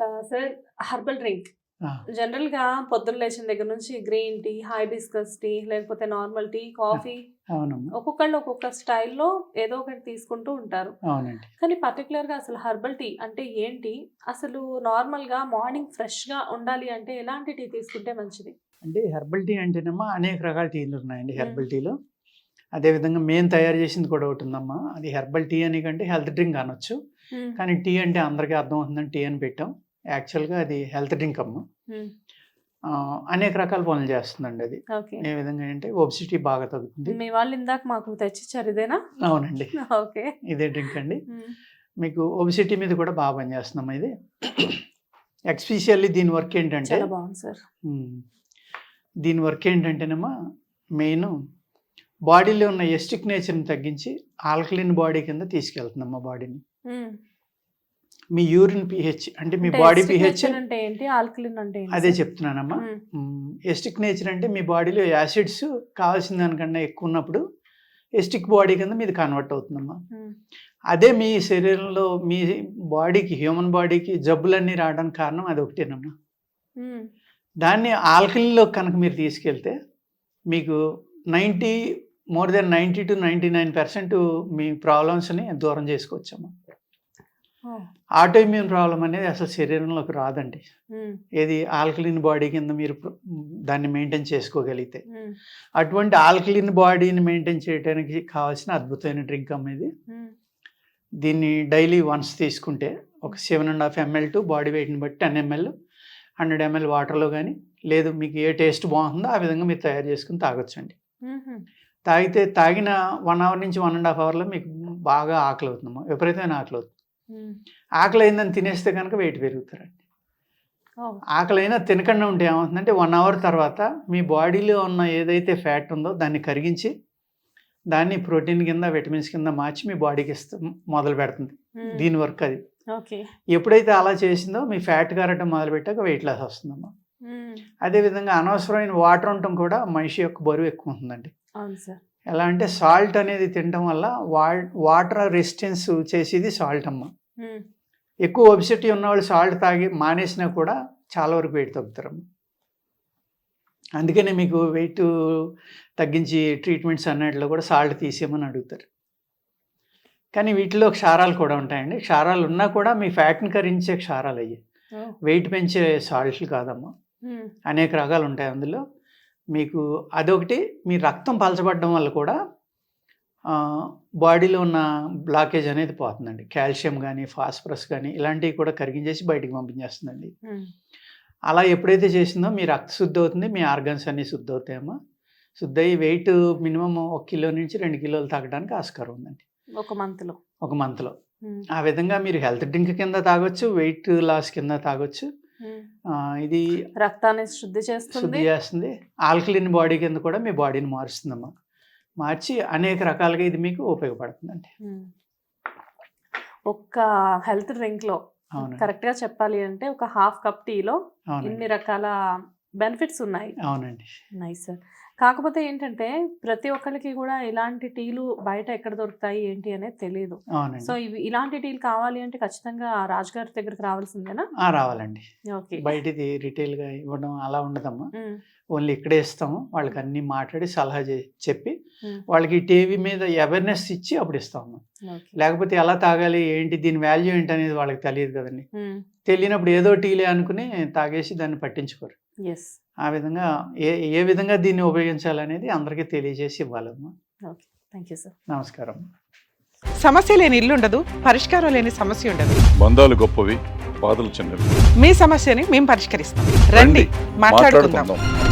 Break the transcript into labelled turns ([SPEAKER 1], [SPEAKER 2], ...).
[SPEAKER 1] Sir herbal drink.
[SPEAKER 2] ఆ,
[SPEAKER 1] జనరల్గా పొద్దున్న లేచిన దగ్గర నుంచి గ్రీన్ టీ హైబిస్కస్ టీ లేకపోతే నార్మల్ టీ కాఫీ ఒక్కొక్కళ్ళు ఒక్కొక్క స్టైల్లో ఏదో ఒకటి తీసుకుంటూ ఉంటారు. కానీ పర్టికులర్గా అసలు హర్బల్ టీ అంటే ఏంటి? అసలు నార్మల్గా మార్నింగ్ ఫ్రెష్గా ఉండాలి అంటే ఎలాంటి టీ తీసుకుంటే మంచిది?
[SPEAKER 2] అంటే హెర్బల్ టీ అంటేనమ్మా అనేక రకాల టీలు ఉన్నాయండి హెర్బల్ టీలో. అదేవిధంగా మేము తయారు చేసింది కూడా ఒకటి ఉందమ్మా. అది హెర్బల్ టీ అని కంటే హెల్త్ డ్రింక్ అనొచ్చు. కానీ టీ అంటే అందరికీ అర్థమవుతుందని టీ అని పెట్టాం. యాక్చువల్గా అది హెల్త్ డ్రింక్ అమ్మ. అనేక రకాల పనులు చేస్తుందండి అది. ఏ విధంగా అంటే ఒబిసిటీ బాగా తగ్గుతుంది.
[SPEAKER 1] మీ వాళ్ళు ఇందాక మాకు తెచ్చిచ్చారు ఇదేనా?
[SPEAKER 2] అవునండి.
[SPEAKER 1] ఓకే.
[SPEAKER 2] ఇదే డ్రింక్ అండి. మీకు ఒబిసిటీ మీద కూడా బాగా పనిచేస్తున్నాం ఇది. ఎక్స్పెషల్లీ దీని వర్క్ ఏంటంటే
[SPEAKER 1] సార్.
[SPEAKER 2] దీని వర్క్ ఏంటంటేనమ్మా మెయిన్ బాడీలో ఉన్న ఎస్టిక్ నేచర్ని తగ్గించి ఆల్కలిన్ బాడీ కింద తీసుకెళ్తుందమ్మా బాడీని. మీ యూరిన్ పిహెచ్ అంటే మీ బాడీ పిహెచ్
[SPEAKER 1] అంటే ఏంటి ఆల్కలిన్ అంటే
[SPEAKER 2] అదే? చెప్తున్నానమ్మా
[SPEAKER 1] మ్మ్.
[SPEAKER 2] ఎస్టిక్ నేచర్ అంటే మీ బాడీలో యాసిడ్స్ కావాల్సిన దానికన్నా ఎక్కువ ఉన్నప్పుడు ఎస్టిక్ బాడీ కింద మీది కన్వర్ట్ అవుతుందమ్మా
[SPEAKER 1] మ్మ్.
[SPEAKER 2] అదే మీ శరీరంలో మీ బాడీకి హ్యూమన్ బాడీకి జబ్బులన్నీ రావడానికి కారణం అది ఒకటేనమ్మా
[SPEAKER 1] మ్మ్.
[SPEAKER 2] దాన్ని ఆల్కలీన్లో కనుక మీరు తీసుకెళ్తే మీకు ninety more than ninety two ninety nine percent మీ ప్రాబ్లమ్స్ని దూరం చేసుకోవచ్చమ్మా
[SPEAKER 1] ఓ.
[SPEAKER 2] ఆటో ఇమ్యూన్ ప్రాబ్లం అనేది అసలు శరీరంలోకి రాదండి. ఏది ఆల్కలిన్ బాడీ కింద మీరు దాన్ని మెయింటైన్ చేసుకోగలిగితే. అటువంటి ఆల్కలిన్ బాడీని మెయింటైన్ చేయడానికి కావాల్సిన అద్భుతమైన డ్రింక్ అమ్మేది
[SPEAKER 1] మ్మ్.
[SPEAKER 2] దీన్ని డైలీ వన్స్ తీసుకుంటే ఒక seven and half ml to body వెయిట్ని బట్టి టెన్ ఎంఎల్ హండ్రెడ్ ఎంఎల్ వాటర్లో కానీ లేదు మీకు ఏ టేస్ట్ బాగుందో ఆ విధంగా మీరు తయారు చేసుకుని తాగొచ్చండి. తాగితే తాగిన వన్ అవర్ నుంచి వన్ అండ్ హాఫ్ అవర్లో మీకు బాగా ఆకలి అవుతుందమ్మా విపరీతమైన ఆకలి అవుతుంది. ఆకలి అయిందని తినేస్తే కనుక వెయిట్ పెరుగుతారండి
[SPEAKER 1] ఓ.
[SPEAKER 2] ఆకలి అయినా తినకుండా ఉంటే ఏమవుతుందంటే వన్ అవర్ తర్వాత మీ బాడీలో ఉన్న ఏదైతే ఫ్యాట్ ఉందో దాన్ని కరిగించి దాన్ని ప్రోటీన్ కింద విటమిన్స్ కింద మార్చి మీ బాడీకి ఇస్తా మొదలు పెడుతుంది. దీని వర్క్ అది ఎప్పుడైతే అలా చేసిందో మీ ఫ్యాట్ కారటం మొదలు పెట్టాక వెయిట్ లాస్ వస్తుందమ్మా
[SPEAKER 1] మ్మ్.
[SPEAKER 2] అదేవిధంగా అనవసరమైన వాటర్ ఉండటం కూడా మనిషి యొక్క బరువు ఎక్కువ ఉంటుందండి ఎలా అంటే సాల్ట్ అనేది తినటం వల్ల వా వాటర్ రెసిస్టెన్స్ చేసేది సాల్ట్ అమ్మ
[SPEAKER 1] మ్మ్.
[SPEAKER 2] ఎక్కువ ఒబిసిటీ ఉన్నవాళ్ళు సాల్ట్ తాగి మానేసినా కూడా చాలా వరకు వెయిట్ తగ్గుతారమ్మ అందుకనే మీకు వెయిట్ తగ్గించి ట్రీట్మెంట్స్ అన్నిటిలో కూడా సాల్ట్ తీసేయమని అడుగుతారు. కానీ వీటిలో క్షారాలు కూడా ఉంటాయండి. క్షారాలు ఉన్నా కూడా మీ ఫ్యాట్ని కరించే క్షారాలు అయ్యి
[SPEAKER 1] ఓ.
[SPEAKER 2] వెయిట్ పెంచే సాల్ట్లు కాదమ్మా.
[SPEAKER 1] మ్మ్.
[SPEAKER 2] అనేక రకాలు ఉంటాయి అందులో. మీకు అదొకటి మీ రక్తం పలచబడడం వల్ల కూడా బాడీలో ఉన్న బ్లాకేజ్ అనేది పోతుందండి. కాల్షియం కానీ ఫాస్ఫరస్ కానీ ఇలాంటివి కూడా కరిగించేసి బయటికి పంపించేస్తుందండి. అలా ఎప్పుడైతే చేసిందో మీ రక్త శుద్ధి అవుతుంది మీ ఆర్గన్స్ అన్నీ శుద్ధి అవుతాయమ్మా. శుద్ధి అయ్యి వెయిట్ మినిమం ఒక కిలో నుంచి రెండు కిలోలు తగ్గడానికి ఆస్కారం ఉందండి.
[SPEAKER 1] ఒక మంత్లో
[SPEAKER 2] ఒక మంత్లో. ఆ విధంగా మీరు హెల్త్ డ్రింక్ కింద తాగొచ్చు వెయిట్ లాస్ కింద తాగొచ్చు. ఇది
[SPEAKER 1] రక్తాన్ని శుద్ధి చేస్తుంది.
[SPEAKER 2] శుద్ధి చేస్తుంది. ఆల్కలిన్ బాడీ కింద కూడా మీ బాడీని మారుస్తుందమ్మా. మార్చి అనేక రకాలుగా ఇది మీకు ఉపయోగపడుతుందండి.
[SPEAKER 1] ఒక్క హెల్త్ డ్రింక్లో
[SPEAKER 2] అవునండి.
[SPEAKER 1] కరెక్ట్గా చెప్పాలి అంటే ఒక హాఫ్ కప్ టీలో ఇన్ని రకాల బెనిఫిట్స్ ఉన్నాయి.
[SPEAKER 2] అవునండి.
[SPEAKER 1] Nice sir. కాకపోతే ఏంటంటే ప్రతి ఒక్కరికి కూడా ఇలాంటి టీలు బయట ఎక్కడ దొరుకుతాయి ఏంటి అనేది తెలియదు సో ఇవి ఇలాంటి టీలు కావాలి అంటే ఖచ్చితంగా రాజు గారి దగ్గరికి రావాల్సిందేనా?
[SPEAKER 2] ఆ, రావాలండి. బయటిది రీటైల్గా ఇవ్వడం అలా ఉండదమ్మా.
[SPEAKER 1] మ్మ్.
[SPEAKER 2] ఓన్లీ ఇక్కడే ఇస్తాము. వాళ్ళకి అన్ని మాట్లాడి సలహా చెప్పి. వాళ్ళకి టీవీ మీద అవేర్నెస్ ఇచ్చి అప్పుడు ఇస్తాము. లేకపోతే ఎలా తాగాలి ఏంటి దీని వాల్యూ ఏంటి అనేది వాళ్ళకి తెలియదు కదండి. తెలియనప్పుడు ఏదో టీలే అనుకుని తాగేసి దాన్ని పట్టించుకోరు. ఆ విధంగా ఏ ఏ విధంగా దీన్ని ఉపయోగించాలనేది అందరికీ తెలియజేసి ఇవ్వాలమ్మా.
[SPEAKER 1] ఓకే. Thank you sir.
[SPEAKER 2] నమస్కారం.
[SPEAKER 3] సమస్య లేని ఇల్లు ఉండదు పరిష్కారం లేని సమస్య ఉండదు.
[SPEAKER 4] బంధాలు గొప్పవి బాధలు చిన్నవి.
[SPEAKER 3] మీ సమస్యని మేము పరిష్కరిస్తాం. రండి మాట్లాడుకుందాం.
[SPEAKER 4] మాట్లాడుకుందాం.